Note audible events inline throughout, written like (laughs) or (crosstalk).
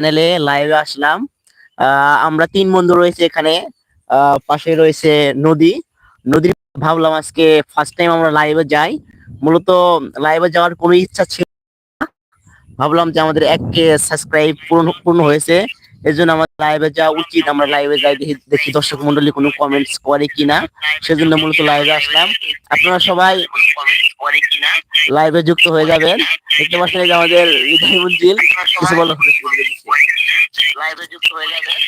চ্যানেলে লাইভে আসলাম। আমরা তিন বন্ধু রয়েছে এখানে। পাশে রয়েছে নদী। নদীর ভাবলাম আজকে ফার্স্ট টাইম আমরা লাইভে যাই। মূলত লাইভে যাওয়ার কোনো ইচ্ছা ছিল। ভাবলাম যে আমাদের এক সাবস্ক্রাইব পূর্ণ পূর্ণ হয়েছে। এই জন্য আমাদের লাইভে যাওয়া উচিত। আমরা লাইভে যাই দেখি দেখি দর্শক মন্ডলী কোনো কমেন্টস করে কিনা। সেজন্য মূলত লাইভে আসলাম। আপনারা সবাই লাইভে যুক্ত হয়ে যাবেন। দেখতে পাচ্ছেন যে আমাদের হৃদয় কিছু বলো লাইভে যুক্ত হয়ে যাবেন।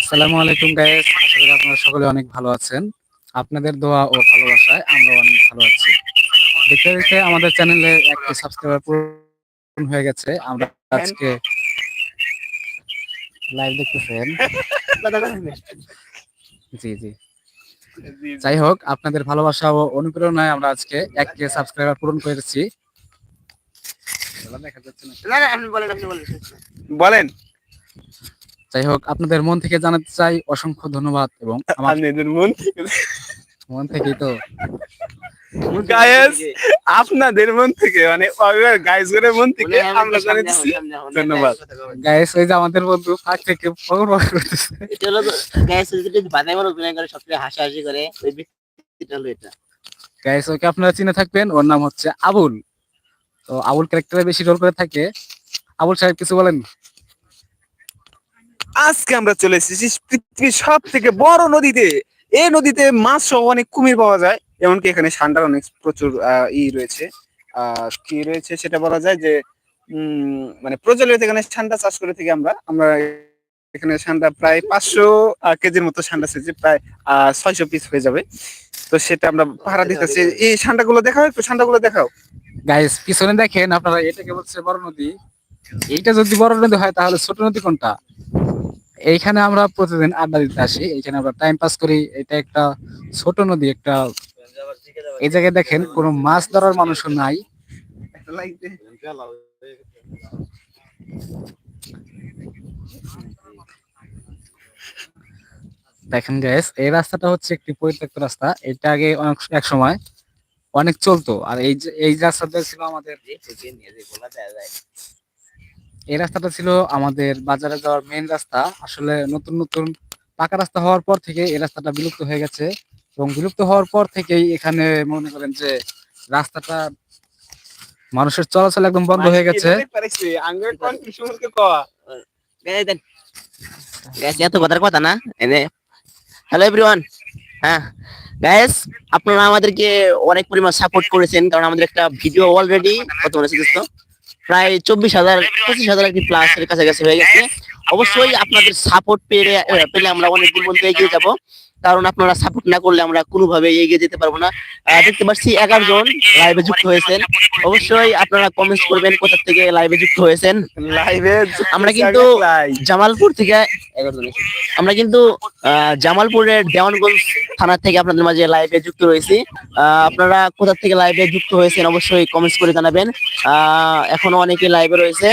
আসসালামু আলাইকুম গাইস আশা করি আপনারা সকলে অনেক ভালো আছেন। আপনাদের দোয়া ও ভালোবাসায় আমরা অনেক ভালো আছি। দেখতে দেখতে আমাদের চ্যানেলে একটা সাবস্ক্রাইবার পূরণ হয়ে গেছে। আমরা আজকে লাইভ দেখতেছেন জি জি। যাই হোক আপনাদের ভালোবাসা ও অনুপ্রেরণায় আমরা আজকে এক কে সাবস্ক্রাইবার পূরণ করেছি। বলেন। যাই হোক আপনাদের মন থেকে জানাতে চাই অসংখ্য ধন্যবাদ এবং আমার আপনাদের মন থেকে মন থেকেই তো গায়েস আপনাদের মন থেকে মানে গাইস করে মন থেকে আমরা জানাচ্ছি। ধন্যবাদ। গাইস ওই যে আমাদের বন্ধু ফাঁক থেকে পকর করতেছে। এটা হলো গ্যাস বাদাই মারো অভিনয় করে সবচেয়ে হাসাহাসি করে ওই ব্যক্তিটা হলো এটা। গাইস ওকে আপনারা চিনে থাকবেন ওর নাম হচ্ছে আবুল। তো আবুল ক্যারেক্টারে বেশি রোল করে থাকে। আবুল সাহেব কিছু বলেন? আজকে আমরা চলে এসেছি পৃথিবীর সব থেকে বড় নদীতে। এই নদীতে মাছ সহ অনেক কুমির পাওয়া যায়। এমনকি এখানে সান্ডার অনেক প্রচুর আহ, ই রয়েছে। কি রয়েছে সেটা বলা যায় যে উম, মানে প্রচলিত এখানে সান্ডা চাষ করে থাকি আমরা। আমরা এখানে সান্ডা প্রায় পাঁচশো কেজির মতো সান্ডা সেজে প্রায় ছয়শো পিস হয়ে যাবে। তো সেটা আমরা ভাড়া দিতেছি। এই সান্ডা গুলো দেখাও একটু সান্ডা গুলো দেখাও। গাইস পিছনে দেখেন আপনারা এটাকে বলছে বড় নদী। এইটা যদি বড় নদী হয় তাহলে ছোট নদী কোনটা? এইখানে আমরা প্রতিদিন আড্ডা দিতে আসি। এইখানে আমরা টাইম পাস করি। এটা একটা ছোট নদী একটা এই জায়গায় দেখেন, কোনো মাছ ধরার মানুষও নাই। দেখেন গ্যাস এই রাস্তাটা হচ্ছে একটি পরিত্যক্ত রাস্তা। এটা আগে অনেক, এক সময় অনেক চলতো। আর এই এই রাস্তাটা ছিল আমাদের এই রাস্তাটা ছিল আমাদের বাজারে যাওয়ার মেন রাস্তা। আসলে নতুন নতুন পাকা রাস্তা হওয়ার পর থেকে এই রাস্তাটা বিলুপ্ত হয়ে গেছে। এবং বিলুপ্ত হওয়ার পর থেকেই এখানে মনে করেন যে রাস্তাটা মানুষের চলাচল একদম বন্ধ হয়ে গেছে। গ্যাস এত কথার কথা না এনে হ্যালো এভরিওয়ান হ্যাঁ গ্যাস আপনারা আমাদেরকে অনেক পরিমাণ সাপোর্ট করেছেন কারণ আমাদের একটা ভিডিও অলরেডি কত মনে তো প্রায় চব্বিশ হাজার পঁচিশ হাজার একটি প্লাস এর কাছাকাছি হয়ে গেছে। অবশ্যই আপনাদের সাপোর্ট পেলে পেলে আমরা অনেক দূর পর্যন্ত এগিয়ে যাব। কারণ আপনারা সাপোর্ট না করলে আমরা কোনোভাবে এগিয়ে যেতে পারব না। দেখতে পাচ্ছি এগারো জন লাইভে যুক্ত হয়েছেন। অবশ্যই আপনারা কমেন্টস করবেন কোথা থেকে লাইভে যুক্ত হয়েছেন। লাইভে আমরা কিন্তু জামালপুর থেকে এগারো জন আমরা কিন্তু জামালপুরের দেওয়ানগঞ্জ থানা থেকে আপনাদের মাঝে লাইভে যুক্ত রয়েছি। আহ, আপনারা কোথা থেকে লাইভে যুক্ত হয়েছেন অবশ্যই কমেন্টস করে জানাবেন। আহ, এখনও অনেকে লাইভে রয়েছে।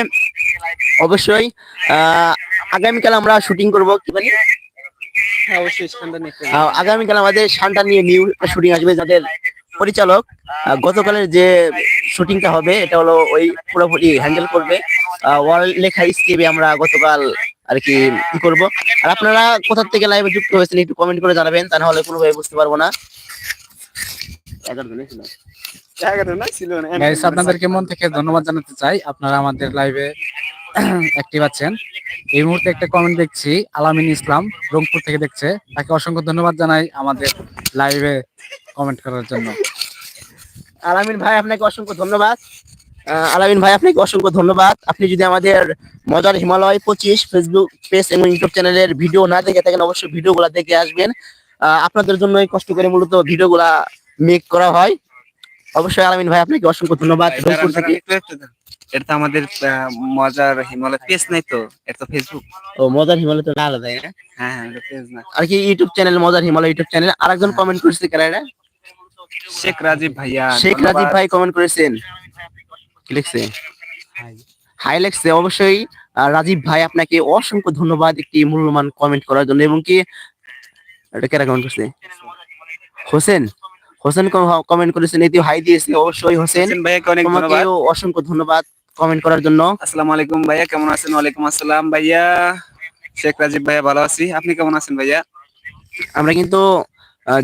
অবশ্যই আহ, আগামীকাল আমরা শুটিং করব। কি বলি? আগামীকাল আমাদের শান্তা নিয়ে নিউ শুটিং আসবে যাদের পরিচালক গতকালের যে শুটিংটা হবে এটা হলো ওই পুরোপুরি হ্যান্ডেল করবে। ওয়াল লেখা স্কেপে আমরা গতকাল আর কি কি করব। আর আপনারা কোথা থেকে লাইভে যুক্ত হয়েছেন একটু কমেন্ট করে জানাবেন তা নাহলে কোনোভাবে বুঝতে পারব না। আপনাদেরকে মন থেকে ধন্যবাদ জানাতে চাই। আপনারা আমাদের লাইভে (clears throat) অ্যাক্টিভ আছেন। এই মুহূর্তে একটা কমেন্ট দেখছি, আলামিন ইসলাম, রংপুর থেকে দেখছে। তাকে অসংখ্য ধন্যবাদ জানাই আমাদের লাইভে কমেন্ট করার জন্য। আলামিন ভাই, আপনাকে অসংখ্য ধন্যবাদ। আলামিন ভাই, আপনাকে অসংখ্য ধন্যবাদ। আপনি যদি আমাদের মজার হিমালয় পঁচিশ ফেসবুক পেজ এবং ইউটিউব চ্যানেলের ভিডিও না দেখে থাকেন, অবশ্যই ভিডিওগুলো দেখে আসবেন। আপনাদের জন্যই কষ্ট করে মূলত ভিডিওগুলা মেক করা হয়। অবশ্যই আলামিন ভাই, আপনাকে অসংখ্য ধন্যবাদ। রংপুর থেকে এটা তো আমাদের মজার হিমালয় পেজ নাই তো এটা তো ফেসবুক ও মজার হিমালয় তো আলাদা তাই না? হ্যাঁ হ্যাঁ পেজ না আর কি ইউটিউব চ্যানেল মজার হিমালয় ইউটিউব চ্যানেল আরেকজন কমেন্ট করেছে কারা শেখ রাজীব ভাইয়া শেখ রাজীব ভাই কমেন্ট করেছেন। কি লিখছে? হাই। লেখছে অবশ্যই রাজীব ভাই আপনাকে অসংখ্য ধন্যবাদ একটি মূল্যবান কমেন্ট করার জন্য। এবং কি এটা কেরা কমেন্ট করছে? হোসেন? হোসেন কমেন্ট করেছেন এটিও হাই দিয়েছে অবশ্যই হোসেন। ভাইয়া ভাইয়াকে অনেক ধন্যবাদ। অসংখ্য ধন্যবাদ কমেন্ট করার জন্য। আসসালামু আলাইকুম ভাইয়া কেমন আছেন? ওয়ালাইকুম আসসালাম ভাইয়া। শেখ রাজীব ভাইয়া ভালো আছি। আপনি কেমন আছেন ভাইয়া? আমরা কিন্তু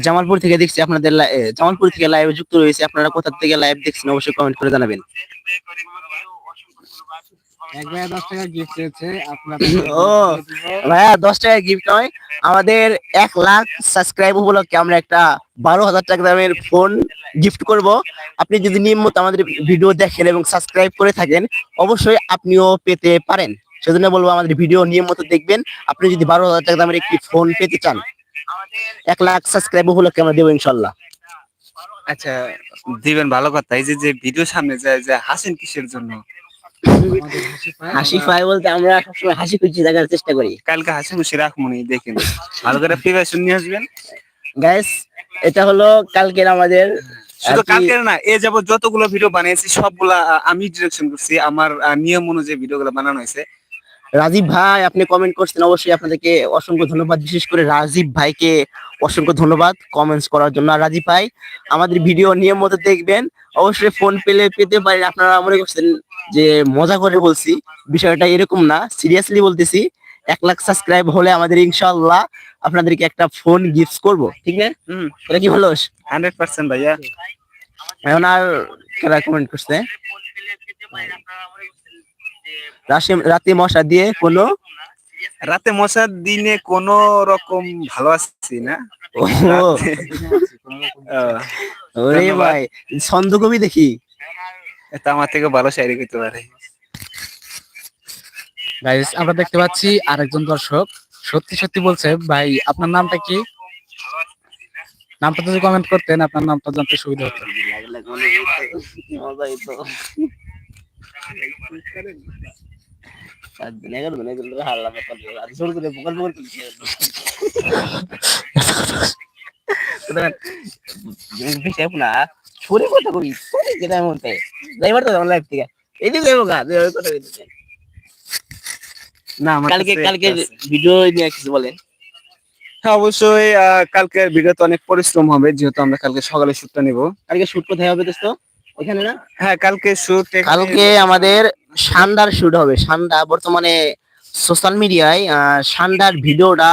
জামালপুর থেকে দেখছি আপনাদের জামালপুর থেকে লাইভে যুক্ত রয়েছে। আপনারা কোথা থেকে লাইভ দেখছেন অবশ্যই কমেন্ট করে জানাবেন। এক ভাই দশ টাকা গিফট চেয়েছে আপনার ও। ভাইয়া দশ টাকা গিফট নয় আমাদের এক লাখ সাবস্ক্রাইব উপলক্ষে আমরা একটা বারো হাজার টাকা দামের ফোন গিফট করব। আপনি যদি নিয়মিত আমাদের ভিডিও দেখেন এবং সাবস্ক্রাইব করে থাকেন অবশ্যই আপনিও পেতে পারেন। সেজন্য বলব আমাদের ভিডিও নিয়মিত দেখবেন। আপনি যদি বারো হাজার টাকা দামের একটি ফোন পেতে চান এক লাখ সাবস্ক্রাইব উপলক্ষে আমরা দেবো ইনশাল্লাহ। আচ্ছা দিবেন ভালো কথা। এই যে যে ভিডিও সামনে যায় যে হাসেন কিসের জন্য? (laughs) হাসি পায় বলতে আমরা সবসময় হাসি খুশি থাকার চেষ্টা করি। কালকে হাসি খুশি রাখমনি দেখেন ভালো করে প্রিপারেশন নিয়ে আসবেন। গাইস এটা হলো কালকের আমাদের শুধু আর না এ যাব যতগুলো ভিডিও বানিয়েছি সবগুলা আমি ডিরেকশন করছি। আমার নিয়ম অনুযায়ী ভিডিওগুলো বানানো হয়েছে। রাজীব ভাই আপনি কমেন্ট করছেন অবশ্যই আপনাদেরকে অসংখ্য ধন্যবাদ। বিশেষ করে রাজীব ভাইকে অসংখ্য ধন্যবাদ কমেন্টস করার জন্য। আর রাজীব ভাই আমাদের ভিডিও নিয়ম মতো দেখবেন। অবশ্যই ফোন পেলে পেতে পারেন। আপনারা মনে করছেন যে মজা করে বলছি বিষয়টা এরকম না। সিরিয়াসলি বলতেছি এক লাখ সাবস্ক্রাইব হলে আমাদের ইনশাল্লাহ আপনাদেরকে একটা ফোন গিফট করব। ঠিক না? হুম এটা কি হলো হান্ড্রেড পার্সেন্ট ভাইয়া। এখন আর কারা কমেন্ট করছে? রাতে মশা দিয়ে কোনো? রাতে মশার দিনে কোন রকম ভালো আসছি না। ওরে ভাই ছন্দ কবি দেখি। এটা আমার থেকে ভালো শায়রি করতে পারে। গাইস আমরা দেখতে পাচ্ছি আরেকজন দর্শক। সত্যি সত্যি বলছে ভাই আপনার নামটা কি? নামটা যদি কমেন্ট করতেন আপনার নামটা জানতে সুবিধা হতো। (laughs) (laughs) সরে কথা কবি? সরে যেটা মধ্যে। যাইবার তো আমার লাইফ থেকে। এদিকে যাব গা তুই কথা। না। কালকে কালকে ভিডিও নিয়ে কিছু বলেন। হ্যাঁ অবশ্যই কালকের ভিডিওতে অনেক পরিশ্রম হবে যেহেতু আমরা কালকে সকালে শুটটা নিব। কালকে শুট কোথায় হবে দোস্ত? এখানে না? হ্যাঁ কালকে শুট কালকে আমাদের শানদার শুট হবে। শানদা বর্তমানে সোশ্যাল মিডিয়ায় শানদার ভিডিওটা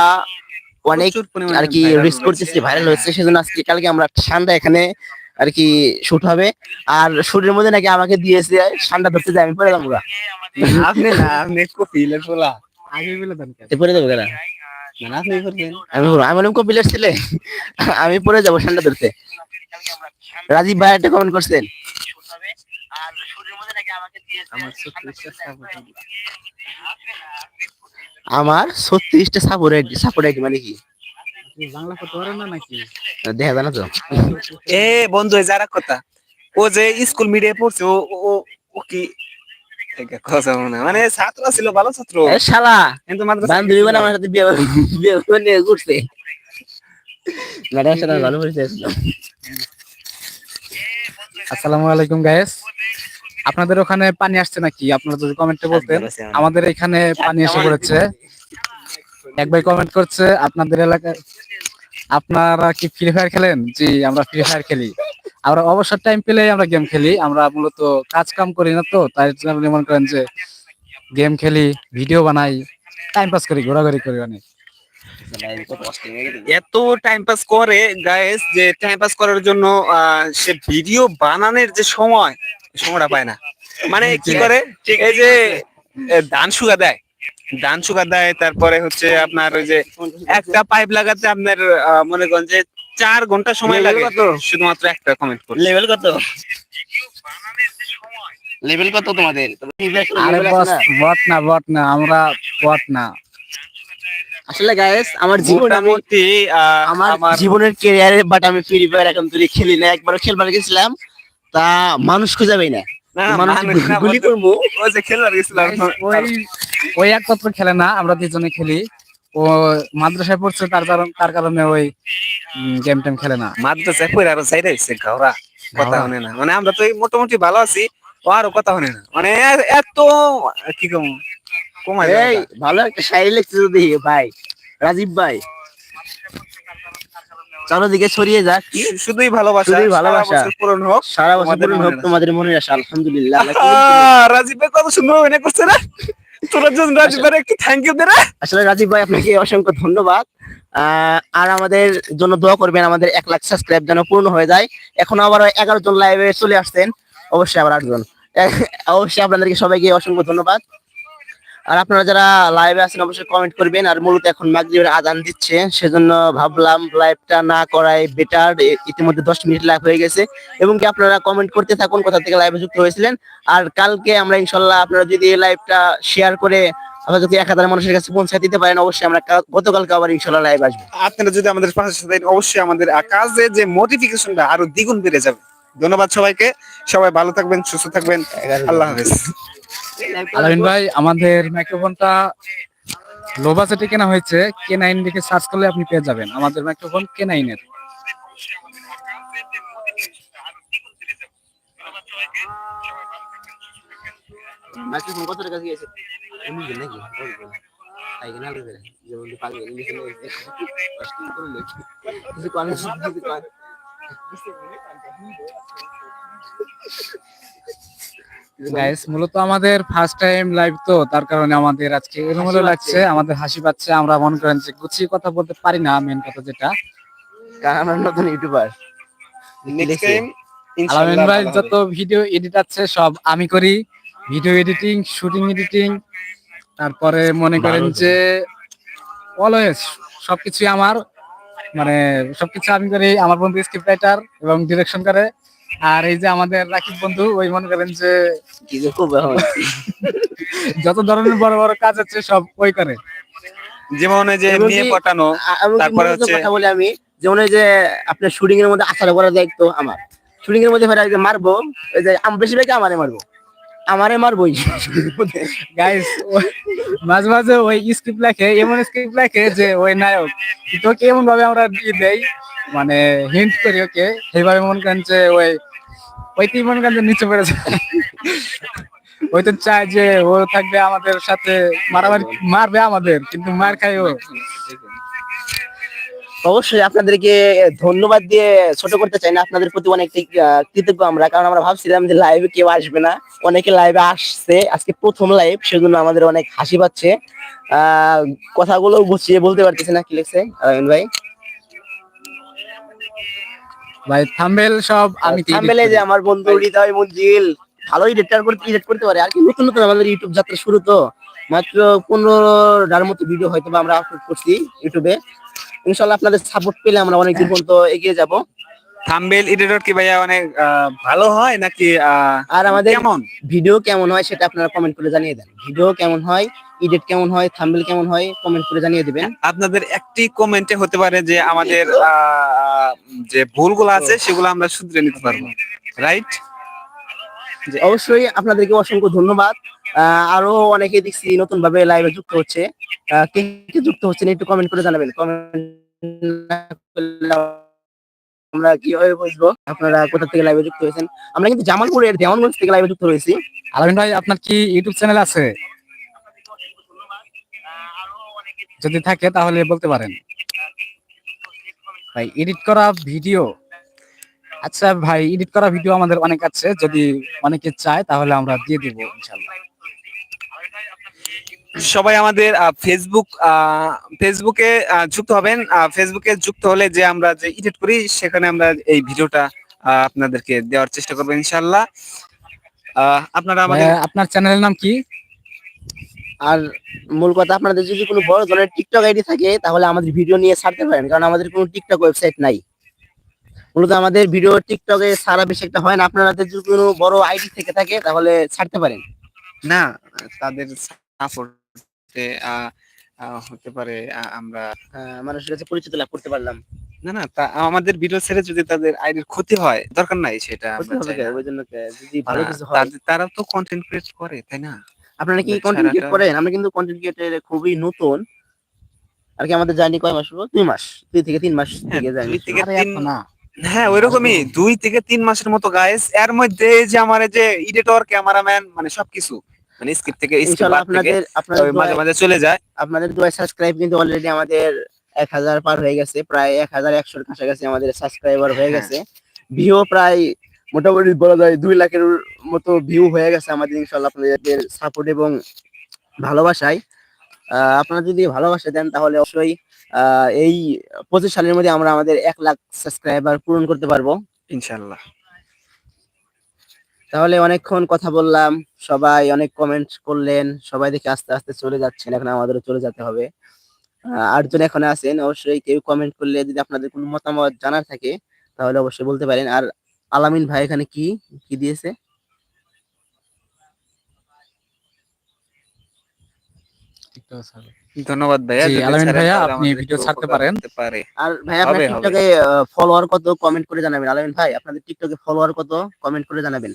অনেক আর কি রিস করতেছে ভাইরাল হয়েছে। সেজন্য আজকে কালকে আমরা শানদা এখানে আর কি শুট হবে। আর শুটের মধ্যে নাকি আমাকে দিয়েছে ঠান্ডা ধরতে যায় আমি পরে যাব আপনি না আপনি কপিলের পোলা। আগে বলে দেন পরে যাব কেনা? আমি আমি বললাম কপিলের ছেলে? আমি পরে যাব ঠান্ডা ধরতে। রাজীব ভাই একটা কমেন্ট করছেন। আমার ছত্রিশটা। সাপোর্ট সাপোর্ট মানে কি? বাংলা করতে পারেন না নাকি? দেখা যায় তো। এ বন্ধু যারা কথা। ও যে স্কুল মিডিয়ায় পড়ছে ও ও- কি? মনে ছাত্র ছিল ভালো ছাত্র। শালা কিন্তু বান্ধবী মানে আমার সাথে বিয়ে বিয়ে নিয়ে ঘুরছে। ম্যাডামের সাথে ভালো পরিচয় ছিল আসসালামু আলাইকুম গাইস আপনাদের ওখানে পানি আসছে নাকি? আপনারা যদি কমেন্টে বলতেন। আমাদের এখানে পানি এসে পড়েছে। এক ভাই কমেন্ট করছে আপনাদের এলাকায় আপনারা কি ফ্রি ফায়ার খেলেন? জি আমরা ফ্রি ফায়ার খেলি। আমরা অবসর টাইম পেলে আমরা গেম খেলি। আমরা মূলত কাজ কাম করি না তো তাই জন্য মনে করেন যে গেম খেলি ভিডিও বানাই টাইম পাস করি ঘোরাঘুরি করি অনেক। এত টাইম পাস করে গায়েস যে টাইম পাস করার জন্য সে ভিডিও বানানোর যে সময় সময়টা পায় না। মানে কি করে? এই যে ধান শুকা দেয়। ধান শুকা দেয় তারপরে হচ্ছে আপনার ওই যে একটা পাইপ লাগাতে আপনার আহ, মনে করেন যে চার ঘণ্টা সময় লাগে? শুধুমাত্র একটা কমেন্ট করতে লেভেল কত? লেভেল কত তোমাদের? আরে বস বট না বট না আমরা বট না। আসলে গাইস আমার জীবন মোটামুটি আহ, আমার আমার জীবনের ক্যারিয়ারে বাট আমি ফ্রি ফায়ার এখন তুই খেলি না একবার খেলবার গেছিলাম তা মানুষ খুঁজে পাই না। ওই একমাত্র খেলে না আমরা দুজনে খেলি। ও মাদ্রাসায় পড়ছে তার কারণ তার কারণে ওই গেম টেম খেলে না। মাদ্রাসায় পড়ে আরও সাইডে হচ্ছে ঘাওড়া কথা। হনে না। মানে আমরা তো মোটামুটি ভালো আছি ও আরও কথা হনে না। মানে এত কি কম? কমাই। ভালো একটা শায়রি লিখছে যদি ভাই রাজীব ভাই। চারোদিকে ছড়িয়ে যাক। শুধুই ভালোবাসা শুধুই ভালোবাসা। পূরণ হোক সারা বছর পূরণ হোক তোমাদের মনের আশা আলহামদুলিল্লাহ রাজীব ভাই কত সুন্দর অভিনয় করছে না তোর জন্য রাজীব ভাই একটু থ্যাংক ইউ দে আসলে রাজীব ভাই আপনাকে অসংখ্য ধন্যবাদ। আহ, আর আমাদের জন্য দোয়া করবেন আমাদের এক লাখ সাবস্ক্রাইব যেন পূর্ণ হয়ে যায়। এখন আবার এগারো জন লাইভে চলে আসছেন। অবশ্যই আবার আটজন। অবশ্যই আপনাদেরকে সবাইকে অসংখ্য ধন্যবাদ। আর আপনারা যারা লাইভে আছেন, অবশ্যই কমেন্ট করবেন। আর মূলত এখন মাগরিবের আজান দিচ্ছে, সেজন্য ভাবলাম লাইভটা না করাই বেটার ইতিমধ্যে দশ মিনিট লাইভ হয়ে গেছে। এবং কি আপনারা কমেন্ট করতে থাকুন, কোথা থেকে লাইভে যুক্ত হয়েছিলেন? আর কালকে আমরা ইনশাল্লাহ আপনারা যদি এই লাইভটা শেয়ার করে যদি এক হাজার মানুষের কাছে পৌঁছে দিতে পারেন, অবশ্যই আমরা গতকালকে আবার ইনশাল্লাহ লাইভ আসব। আপনারা যদি আমাদের পাশে অবশ্যই আমাদের কাজে যে মোটিফিকেশনটা আরও দ্বিগুণ বেড়ে যাবে। ধন্যবাদ সবাইকে। সবাই ভালো থাকবেন সুস্থ থাকবেন। আল্লাহ হাফেজ। আলামিন ভাই আমাদের মাইক্রোফোনটা লো বাজেটে কেনা হয়েছে কে নাইন লিখে সার্চ করলে আপনি পেয়ে যাবেন। আমাদের মাইক্রোফোন কে নাইনের মাইক্রোফোন কত টাকা দিয়েছে? এমনি কি নাকি? তাই কিনা যেমন পাগে ইংলিশে লেগেছে কষ্ট করে লেখি কিছু কলেজ কিছু কলেজ গাইস মূলত আমাদের ফার্স্ট টাইম লাইভ তো তার কারণে আমাদের আজকে এলোমেলো লাগছে আমাদের হাসি পাচ্ছে। আমরা মনে করেন যে গুছিয়ে কথা বলতে পারি না মেন কথা যেটা। কারণ আমরা নতুন ইউটিউবার নেক্সট টাইম আলামিন ভাই যত ভিডিও এডিট আছে সব আমি করি। ভিডিও এডিটিং শুটিং এডিটিং তারপরে মনে করেন যে অলওয়েজ সবকিছু আমার। মানে সবকিছু আমি করি আমার বন্ধু স্ক্রিপ্ট রাইটার এবং ডিরেকশন করে। আর এই যে আমাদের রাকিব বন্ধু ওই মনে করেন যে (laughs) যত ধরনের বড় বড় কাজ আছে সব ওই করে। যেমন ওই যে মেয়ে পটানো তারপরে হচ্ছে- কথা বলি আমি যেমন ওই যে আপনার শুটিং এর মধ্যে আসার করার দায়িত্ব আমার। শুটিং এর মধ্যে মারবো ওই যে আম বেশি বেশি আমারে মারবো। আমারে মারবোই গাইস মাঝে মাঝে ওই স্ক্রিপ্ট লেখে, এমন স্ক্রিপ্ট লেখে যে ওই নায়ক, তোকে এমন ভাবে আমরা দিয়ে দেই মানে হিন্ট করি ওকে সেইভাবে মন করেন যে ওই ওই তুই মনে করেন যে নিচে পড়ে যায়। ওই তো চায় যে ও থাকবে আমাদের সাথে, মারামারি, মারবে আমাদের, কিন্তু মার খাই ও। অবশ্যই আপনাদেরকে ধন্যবাদ দিয়ে ছোট করতে চাই না আপনাদের প্রতি অনেক কৃতজ্ঞ আমরা। কারণ আমরা ভাবছিলাম যে লাইভে কেউ আসবে না। অনেকে লাইভে আসছে। আজকে প্রথম লাইভ সেজন্য আমাদের অনেক হাসি পাচ্ছে। কথাগুলো গুছিয়ে বলতে পারতেছে না কি লিখছে? আলামিন ভাই? ভাই থাম্বেল সব আমি থাম্বনেলে যে আমার বন্ধু হৃদয় মঞ্জিল ভালো এডিটার করতে এডিট করতে পারে। আর কি নতুন নতুন আমাদের ইউটিউব যাত্রা শুরু তো। মাত্র পনেরোটার মতো ভিডিও হয়তো আমরা আপলোড করছি ইউটিউবে ইনশাল্লাহ আপনাদের সাপোর্ট পেলে আমরা অনেক দূর পর্যন্ত এগিয়ে যাব। থাম্বেল এডিটর কি ভাইয়া অনেক ভালো হয় নাকি আর আমাদের কেমন? ভিডিও কেমন হয় সেটা আপনারা কমেন্ট করে জানিয়ে দেন। ভিডিও কেমন হয় এডিট কেমন হয় থাম্বনেল কেমন হয় কমেন্ট করে জানিয়ে দিবেন। আপনাদের একটি কমেন্টে হতে পারে যে আমাদের যে ভুলগুলো আছে সেগুলো আমরা শুধরে নিতে পারব রাইট অবশ্যই আপনাদেরকে অসংখ্য ধন্যবাদ। আরও অনেকে দেখছি নতুন ভাবে লাইভে যুক্ত হচ্ছে। কে কে যুক্ত হচ্ছেন একটু কমেন্ট করে জানাবেন। আমরা কীভাবে বুঝব আপনারা কোথা থেকে লাইভে যুক্ত হয়েছেন? আমরা কিন্তু জামালপুরের দেওয়ানগঞ্জ থেকে লাইভে যুক্ত হয়েছি আলামিন ভাই, আপনার কি ইউটিউব চ্যানেল আছে? যদি থাকে তাহলে বলতে পারেন। ভাই এডিট করা ভিডিও আচ্ছা ভাই এডিট করা ভিডিও আমাদের অনেক আছে। যদি অনেকে চায় তাহলে আমরা দিয়ে দিব, ইনশাআল্লাহ। সবাই আমাদের ফেসবুক আহ, ফেসবুকে যুক্ত হবেন। ফেসবুকে যুক্ত হলে যে আমরা যে এডিট করি সেখানে আমরা এই ভিডিওটা আপনাদেরকে দেওয়ার চেষ্টা করব ইনশাল্লাহ আপনারা আমাদের আপনার চ্যানেলের নাম কি? আর মূল কথা আপনাদের যদি কোনো বড় ধরনের টিকটক আইডি থাকে তাহলে আমাদের ভিডিও নিয়ে ছাড়তে পারেন কারণ আমাদের কোনো টিকটক ওয়েবসাইট নাই। মূলত আমাদের ভিডিও টিকটকে সারা বেশি একটা হয় না। আপনাদের যদি কোনো বড় আইডি থেকে থাকে তাহলে ছাড়তে পারেন। না তাদের সাপোর্টে হতে পারে আমরা মানুষের কাছে পরিচিত লাভ করতে পারলাম। না না তা আমাদের ভিডিও ছেড়ে যদি তাদের আইডির ক্ষতি হয় দরকার নাই সেটা। ওই জন্য যদি ভালো কিছু হয়। তারা তো কন্টেন্ট ক্রিয়েট করে তাই না? আপনারা কি কন্টেন্ট ক্রিয়েট করেন? আমরা কিন্তু কন্টেন্ট ক্রিয়েটর খুবই নতুন। আর কি আমাদের জার্নি কয় মাস হলো? দুই মাস। দুই থেকে তিন মাস হ্যাঁ, থেকে জার্নি না হ্যাঁ ওইরকমই দুই থেকে তিন মাসের মতো গাইস এর মধ্যে যে আমার যে এডিটর ক্যামেরাম্যান মানে সবকিছু। মানে স্ক্রিপ্ট থেকে থেকে আপনাদের আপনাদের মাঝে মাঝে চলে যায়। আপনাদের দোয়ায় সাবস্ক্রাইব কিন্তু অলরেডি আমাদের এক হাজার পার হয়ে গেছে প্রায় এক হাজার একশোর কাছাকাছি আমাদের সাবস্ক্রাইবার হয়ে হ্যাঁ। গেছে ভিউ প্রায় মোটামুটি বলা যায় দুই লাখের মতো ভিউ হয়ে গেছে আমাদের ইনশাল্লাহ আপনাদের সাপোর্ট এবং ভালোবাসায়। আপনারা যদি ভালোবাসা দেন তাহলে অবশ্যই আহ, এই পঁচিশ সালের মধ্যে আমরা আমাদের এক লাখ সাবস্ক্রাইবার পূরণ করতে পারব। ইনশাল্লাহ তাহলে অনেকক্ষণ কথা বললাম, সবাই অনেক কমেন্ট করলেন, সবাই দেখে আস্তে আস্তে চলে যাচ্ছেন, এখন আমাদেরও চলে যেতে হবে। আটজন এখন আছেন, অবশ্যই কেউ কমেন্ট করলে যদি আপনাদের কোনো মতামত জানার থাকে, তাহলে অবশ্যই বলতে পারেন। আর আলামিন ভাই এখানে কি কি দিয়েছে? ধন্যবাদ ভাইয়া জি, আলামিন ভাইয়া, আপনি ভিডিও ছাড়তে পারেন। আর ভাই আপনার। টিকটকে ফলোয়ার কত কমেন্ট করে জানাবেন? আলামিন ভাই আপনাদের টিকটকে ফলোয়ার কত কমেন্ট করে জানাবেন?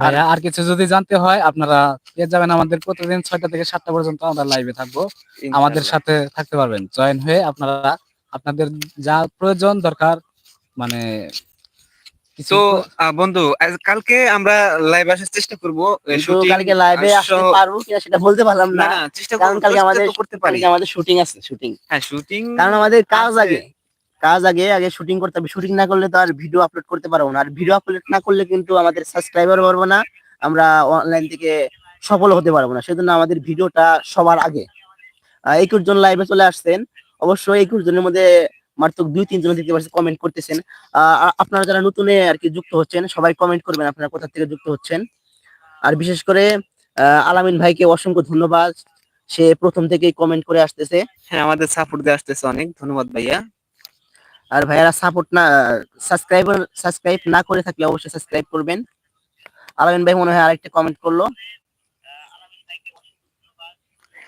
ভাইয়া আর কিছু যদি জানতে হয় আপনারা পেয়ে যাবেন আমাদের প্রতিদিন ছয়টা থেকে সাতটা পর্যন্ত আমরা লাইভে থাকব। আমাদের সাথে থাকতে পারবেন। জয়েন হয়ে আপনারা আপনাদের যা প্রয়োজন দরকার মানে তো বন্ধু কালকে আমরা লাইভ আসার চেষ্টা করব কালকে লাইভে আসতে পারব কিনা সেটা বলতে পারলাম না। চেষ্টা কারণ কালকে আমাদের করতে পারি। আমাদের শুটিং আছে শুটিং হ্যাঁ শুটিং কারণ আমাদের কাজ আগে কাজ আগে আগে শুটিং করতে হবে। শুটিং না করলে তো আর ভিডিও আপলোড করতে পারব না। আর ভিডিও আপলোড না করলে কিন্তু আমাদের সাবস্ক্রাইবার পারব না। আমরা অনলাইন থেকে সফল হতে পারব না। সেজন্য আমাদের ভিডিওটা সবার আগে। একুশ জন লাইভে চলে আসছেন। অবশ্যই একুশ জনের মধ্যে মাত্র দুই তিনজন দিতে পারছে কমেন্ট করতেছেন। আপনারা যারা নতুনে আর কি যুক্ত হচ্ছেন সবাই কমেন্ট করবেন আপনারা কোথা থেকে যুক্ত হচ্ছেন। আর বিশেষ করে আলামিন ভাইকে অসংখ্য ধন্যবাদ। সে প্রথম থেকেই কমেন্ট করে আসতেছে। হ্যাঁ আমাদের সাপোর্ট দিয়ে আসতেছে অনেক। ধন্যবাদ ভাইয়া। আর ভাইয়ারা সাপোর্ট না সাবস্ক্রাইবার সাবস্ক্রাইব না করে থাকলে অবশ্যই সাবস্ক্রাইব করবেন। আলামিন ভাই মনে হয় আরেকটা কমেন্ট করল।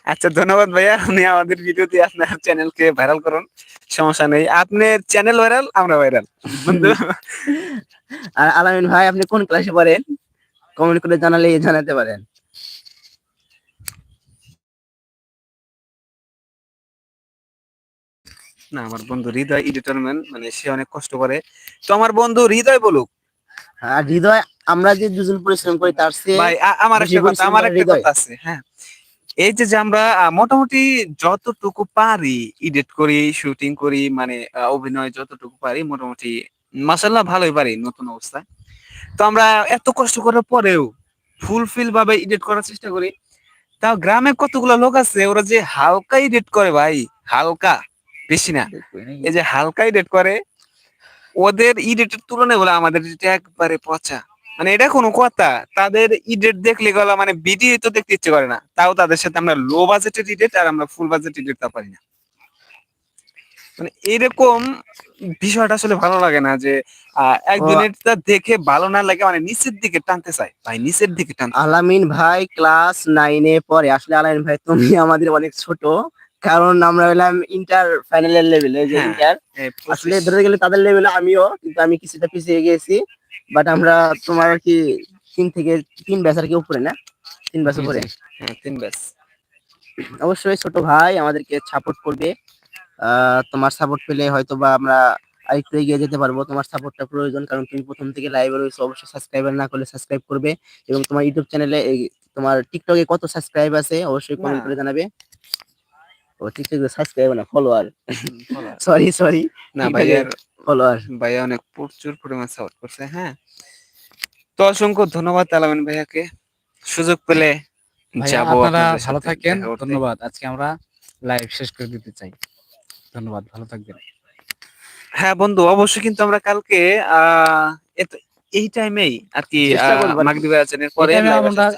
আচ্ছা ধন্যবাদ ভাইয়া। আপনি আমাদের ভিডিওতে আপনার চ্যানেলকে ভাইরাল করুন। সমস্যা নেই। আপনার চ্যানেল ভাইরাল আমরা ভাইরাল বন্ধু। (laughs) আর আলামিন ভাই আপনি কোন ক্লাসে পড়েন? কমেন্ট করে জানালে জানাতে পারেন। না আমার বন্ধু হৃদয় এডিটরম্যান মানে সে অনেক কষ্ট করে। তো আমার বন্ধু হৃদয় বলুক। হ্যাঁ হৃদয় আমরা যে দুজন পরিশ্রম করি তার চেয়ে ভাই আমার একটা কথা আমার একটা। কথা আছে হ্যাঁ। এই যে আমরা মোটামুটি যতটুকু পারি এডিট করি শুটিং করি মানে অভিনয় যতটুকু পারি মোটামুটি মাসাল্লাহ ভালোই পারি নতুন অবস্থায়। তো আমরা এত কষ্ট করার পরেও ফুলফিল ভাবে এডিট করার চেষ্টা করি। তাও গ্রামে কতগুলো লোক আছে ওরা যে হালকা এডিট করে ভাই হালকা বেশি না। এই যে হালকা এডিট করে ওদের ইডিটের তুলনায় বলে আমাদের এটা একবারে পচা। মানে এটা কোনো কথা। তাদের ইডেট দেখলে গলা মানে ভিডিও তো দেখতে ইচ্ছে করে না। তাও তাদের সাথে আমরা লো বাজেটের ইডেট আর আমরা ফুল বাজেট ইডিট তা পারি না। মানে এরকম বিষয়টা আসলে ভালো লাগে না যে আহ, একজনের দেখে ভালো না লাগে মানে নিচের দিকে টানতে চাই ভাই নিচের দিকে টান আলামিন ভাই ক্লাস নাইনে পড়ে। আসলে আলামিন ভাই তুমি আমাদের অনেক ছোট। কারণ আমরা হলাম ইন্টার ফাইনালের লেভেলে যে হ্যাঁ, ইন্টার আসলে ধরে গেলে তাদের লেভেলে আমিও কিন্তু আমি কিছুটা পিছিয়ে গিয়েছি। বাট আমরা তোমার কি তিন থেকে তিন ব্যাচ আর কি উপরে না? তিন ব্যাচ উপরে? হ্যাঁ তিন ব্যাস অবশ্যই ছোট ভাই আমাদেরকে সাপোর্ট করবে। তোমার সাপোর্ট পেলে হয়তো বা আমরা আরেকটু এগিয়ে যেতে পারব। তোমার সাপোর্টটা প্রয়োজন কারণ তুমি প্রথম থেকে লাইভে রয়েছো অবশ্যই সাবস্ক্রাইবার না করলে সাবস্ক্রাইব করবে। এবং তোমার ইউটিউব চ্যানেলে তোমার টিকটকে কত সাবস্ক্রাইব আছে অবশ্যই কমেন্ট করে জানাবে। ও টিকটকে সাবস্ক্রাইব না ফলোয়ার সরি সরি না। ভাইয়ার ফলোয়ার ভাইয়া অনেক প্রচুর পরিমাণ সাপোর্ট করছে হ্যাঁ? তো অসংখ্য ধন্যবাদ আলামিন ভাইয়াকে। সুযোগ পেলে যাব আপনারা ভালো থাকেন ধন্যবাদ। আজকে আমরা লাইভ শেষ করে দিতে চাই। ধন্যবাদ ভালো থাকবেন। হ্যাঁ বন্ধু অবশ্যই কিন্তু আমরা কালকে আহ এই টাইমেই আর কি। মাগরিব আজানের পরে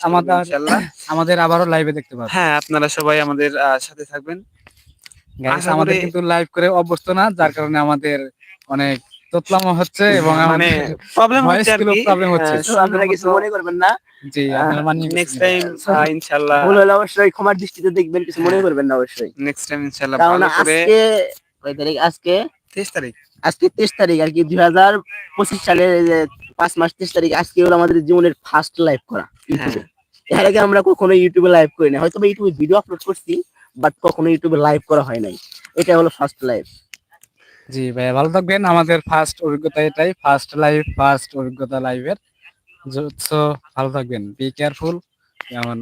আমাদের- (coughs) আমাদের আবারও লাইভে দেখতে পাবেন। হ্যাঁ আপনারা সবাই আমাদের সাথে থাকবেন। আমাদের কিন্তু লাইভ করে অভ্যস্ত না যার কারণে আমাদের অনেক তোতলামো হচ্ছে এবং মানে প্রবলেম হচ্ছে আর কি। problem হচ্ছে। আপনারা কিছু মনে করবেন না। জি আপনারা মানিয়ে নেক্সট টাইম ইনশাআল্লাহ ভুল হলে অবশ্যই ক্ষমার দৃষ্টিতে দেখবেন কিছু মনে করবেন না অবশ্যই। নেক্সট টাইম ইনশাআল্লাহ ভালো করে আজকে কয় তারিখ? আজকে? 23 তারিখ। আজকে তেইশ তারিখ আর কি দুই হাজার পঁচিশ সালের এই যে পাঁচ মাস তেইশ তারিখ আজকে হলো আমাদের জীবনের ফার্স্ট লাইভ করা ইউটিউবে এর আগে আমরা কখনো ইউটিউবে লাইভ করি না হয়তো বা ইউটিউবে ভিডিও আপলোড করছি বাট কখনো ইউটিউবে লাইভ করা হয় নাই। এটা হলো ফার্স্ট লাইভ জি ভাইয়া ভালো থাকবেন। আমাদের ফার্স্ট অভিজ্ঞতা এটাই ফার্স্ট লাইভ ফার্স্ট অভিজ্ঞতা লাইভের সো ভালো থাকবেন। বি কেয়ারফুল যেমন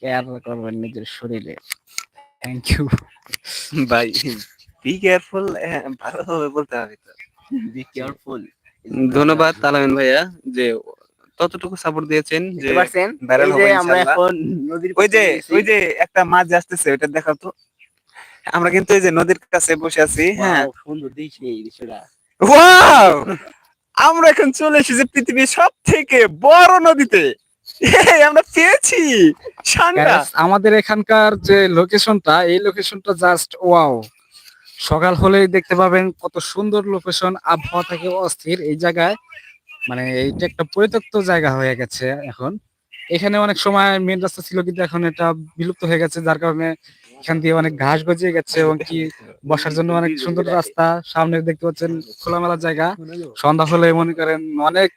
কেয়ার করবেন নিজের শরীরে। থ্যাংক ইউ ভাই বি কেয়ারফুল ভালোভাবে বলতে হবে তো। বি কেয়ারফুল ধন্যবাদ তালামিন ভাইয়া যে ততটুকু সাপোর্ট দিয়েছেন যে viral হবে ইনশাআল্লাহ। এখন ওই যে ওই যে একটা মাছ আসতেছে ওটা দেখাও তো। আমরা কিন্তু এই যে নদীর কাছে বসে আছি হ্যাঁ। সুন্দর দেখছি এই দৃশ্যটা। ওয়াও আমরা এখন চলে এসেছি পৃথিবীর সব থেকে বড় নদীতে। আমরা পেয়েছি আমাদের এখানকার যে লোকেশনটা এই লোকেশনটা জাস্ট ওয়াও সকাল হলেই দেখতে পাবেন কত সুন্দর লোকেশন আবহাওয়া থেকে অস্থির। এই জায়গায় মানে এইটা একটা পরিত্যক্ত জায়গা হয়ে গেছে এখন। এখানে অনেক সময় মেন রাস্তা ছিল কিন্তু এখন এটা বিলুপ্ত হয়ে গেছে যার কারণে এখান দিয়ে অনেক ঘাস গজিয়ে গেছে এবং কি বসার জন্য অনেক সুন্দর রাস্তা। সামনে দেখতে পাচ্ছেন খোলামেলা জায়গা। সন্ধ্যা হলে মনে করেন অনেক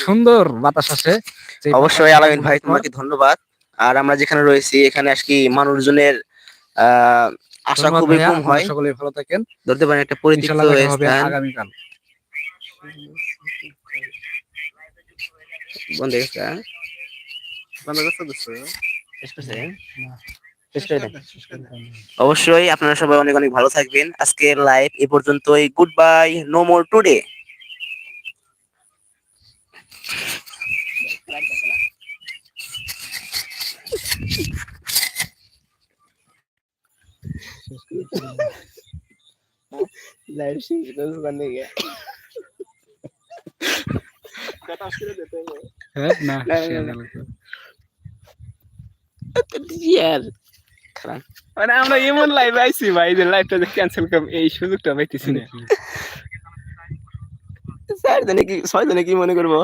সুন্দর বাতাস আসে। অবশ্যই আলামিন ভাই তোমাকে ধন্যবাদ। আর আমরা যেখানে রয়েছি এখানে আজকে মানুষজনের আহ আশা খুবই কম হয়। সকলে ভালো থাকেন। ধরতে পারেন একটা পরিচিত স্থান। আগামীকাল। বন্ধ গেছে, অবশ্যই আপনারা সবাই অনেক অনেক ভালো থাকবেন। আজকের লাইভ এ পর্যন্তই। Good bye no more today হ্যাঁ না খারাপ মানে আমরা এমন লাইভ আইছি ভাই যে লাইভটা যে ক্যান্সেল করব এই সুযোগটা পাইতেছি না স্যার জানে কি ছয় জনে কি মনে করব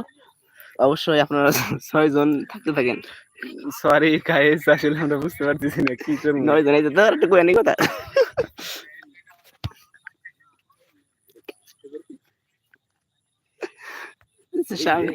অবশ্যই আপনারা ছয় জন থাকতে থাকেন সরি গাইস আসলে আমরা বুঝতে পারতেছি না কি করব নয় জনে তো আর একটু করে নি কথা সামনে?